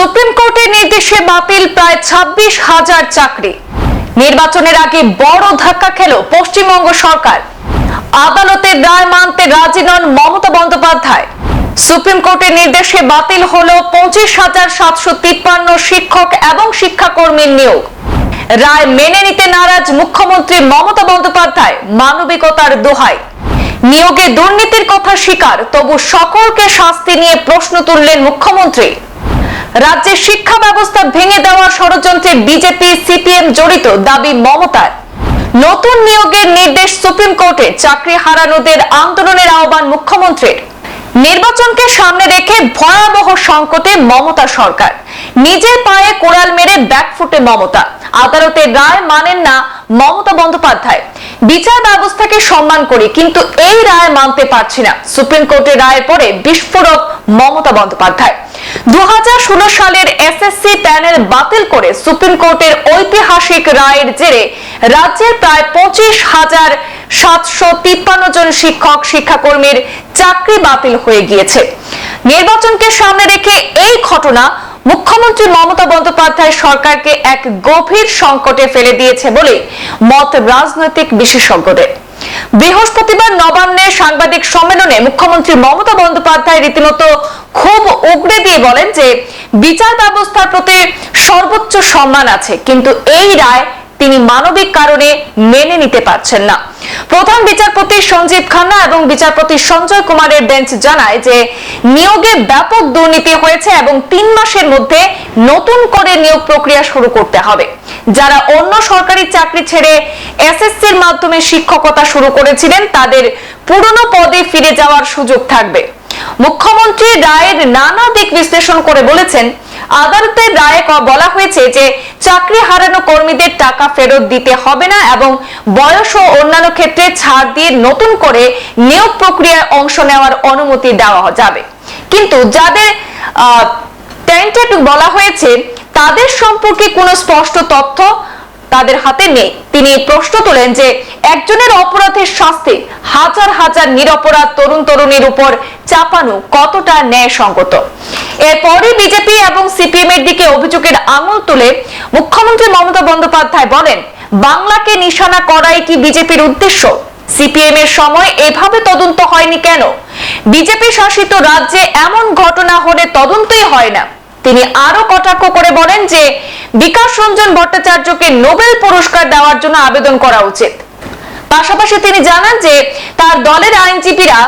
Supreme কোর্টের নির্দেশে বাতিল প্রায় ছাব্বিশ হাজার চাকরি। নির্বাচনের আগে বড় ধাক্কা খেল পশ্চিমবঙ্গ সরকার। আদালতের রায় মানতে রাজি নন মমতা বন্দ্যোপাধ্যায়। সুপ্রিম কোর্টের নির্দেশে বাতিল হলো পঁচিশ হাজার সাতশো তিপ্পান্ন শিক্ষক এবং শিক্ষাকর্মীর নিয়োগ। রায় মেনে নিতে নারাজ মুখ্যমন্ত্রী মমতা বন্দ্যোপাধ্যায় মানবিকতার দোহাই। নিয়োগে দুর্নীতির কথা স্বীকার, তবু সকলকে শাস্তি নিয়ে প্রশ্ন তুললেন মুখ্যমন্ত্রী। রাজ্যের শিক্ষা ব্যবস্থা ভেঙে দেওয়ার ষড়যন্ত্রে বিজেপি, সিপিএম জড়িত দাবি মমতার। নতুন নিয়োগের নির্দেশ সুপ্রিম কোর্টে, চাকরি হারানোদের আন্দোলনের আহ্বান মুখ্যমন্ত্রীর। নির্বাচনকে সামনে রেখে ভয়াবহ সংকটে মমতা সরকার। নিজের পায়ে কোড়াল মেরে ব্যাকফুটে মমতা। আদালতের রায় মানেন না মমতা বন্দ্যোপাধ্যায়। বিচার ব্যবস্থাকে সম্মান করি, কিন্তু এই রায় মানতে পারছি না। সুপ্রিম কোর্টের রায়ের পরে বিস্ফোরক মমতা বন্দ্যোপাধ্যায়। দু সালের এসএসসি প্যানেল বাতিল করে সুপ্রিম কোর্টের ঐতিহাসিক রায়ের জেরে রাজ্যের প্রায় পঁচিশ হাজার সাতশো তিপ্পান্ন জন শিক্ষক, শিক্ষাকর্মীর চাকরি বাতিল হয়ে গিয়েছে। নির্বাচনকে সামনে রেখে এই ঘটনা মুখ্যমন্ত্রী মমতা বন্দ্যোপাধ্যায় সরকারকে এক গভীর সংকটে ফেলে দিয়েছে বলে মত রাজনৈতিক বিশেষজ্ঞদের। বৃহস্পতিবার নবান্নে সাংবাদিক সম্মেলনে মুখ্যমন্ত্রী মমতা বন্দ্যোপাধ্যায় রীতিমতো খুব উগড়ে দিয়ে বলেন যে, বিচার ব্যবস্থার প্রতি সর্বোচ্চ সম্মান আছে, কিন্তু এই রায় তিনি মানবিক কারণে মেনে নিতে পারছেন না। প্রধান বিচারপতি সঞ্জীব খান্না এবং বিচারপতি সঞ্জয় কুমারের বেঞ্চ জানায় যে, নিয়োগে ব্যাপক দুর্নীতি হয়েছে এবং তিন মাসের মধ্যে নতুন করে নিয়োগ প্রক্রিয়া শুরু করতে হবে। যারা অন্য সরকারি চাকরি ছেড়ে এসএসসির মাধ্যমে শিক্ষকতা শুরু করেছিলেন, তাদের পুরনো পদে ফিরে যাওয়ার সুযোগ থাকবে। মুখ্যমন্ত্রী রায়ের নানা দিক বিশ্লেষণ করে বলেছেন আদালতের রায়ে বলা হয়েছে যে, চাকরি হারানো কর্মীদের টাকা ফেরত দিতে হবে না এবং বয়স ও অন্যান্য ক্ষেত্রে ছাড় দিয়ে নতুন করে নিয়োগ প্রক্রিয়ায় অংশ নেওয়ার অনুমতি দেওয়া যাবে। কিন্তু যাদের টেন্টেড বলা হয়েছে তাদের সম্পর্কে কোনো স্পষ্ট তথ্য তাদের হাতে নেই। তিনি প্রশ্ন তোলেন যে, একজনের অপরাধের শাস্তি হাজার হাজার নিরপরাধ তরুণ তরুণীর উপর চাপানো কতটা ন্যায়সঙ্গত? এরপরে বিজেপি এবং সিপিএম এর দিকে অভিযোগের আঙুল তুলে মুখ্যমন্ত্রী মমতা বন্দ্যোপাধ্যায় বলেন, বাংলাকে নিশানা করাই কি বিজেপির উদ্দেশ্য? সিপিএম এর সময় এভাবে তদন্ত হয়নি কেন? বিজেপি শাসিত রাজ্যে এমন ঘটনা হলে তদন্তই হয় না। তিনি আরও কটাক্ষ করে বলেন যে বিকাশ রঞ্জন ভট্টাচার্যকে নোবেল পুরস্কার দেওয়ার জন্য আবেদন করা উচিত। পাশাপাশি তিনি জানান যে তার দলের আইনজীবীরা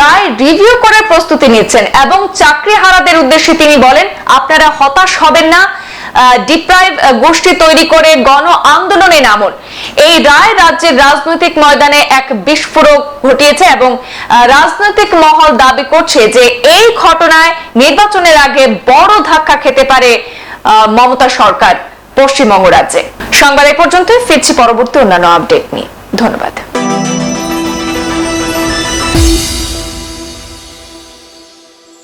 রায় রিভিউ করার প্রস্তুতি নিচ্ছেন এবং চাকরি হারাদের উদ্দেশ্যে তিনি বলেন, আপনারা হতাশ হবেন না ডিপ্রাইভ গোষ্ঠী তৈরি করে গণ আন্দোলনে নামুন। এই রায় রাজ্যের রাজনৈতিক ময়দানে এক বিস্ফোরক ঘটিয়েছে এবং রাজনৈতিক মহল দাবি করছে যে এই ঘটনায় নির্বাচনের আগে বড় ধাক্কা খেতে পারে মমতা সরকার পশ্চিমবঙ্গ রাজ্যে। সংবাদ এই পর্যন্ত ফিরছি পরবর্তী অন্যান্য আপডেট নিয়ে। ধন্যবাদ।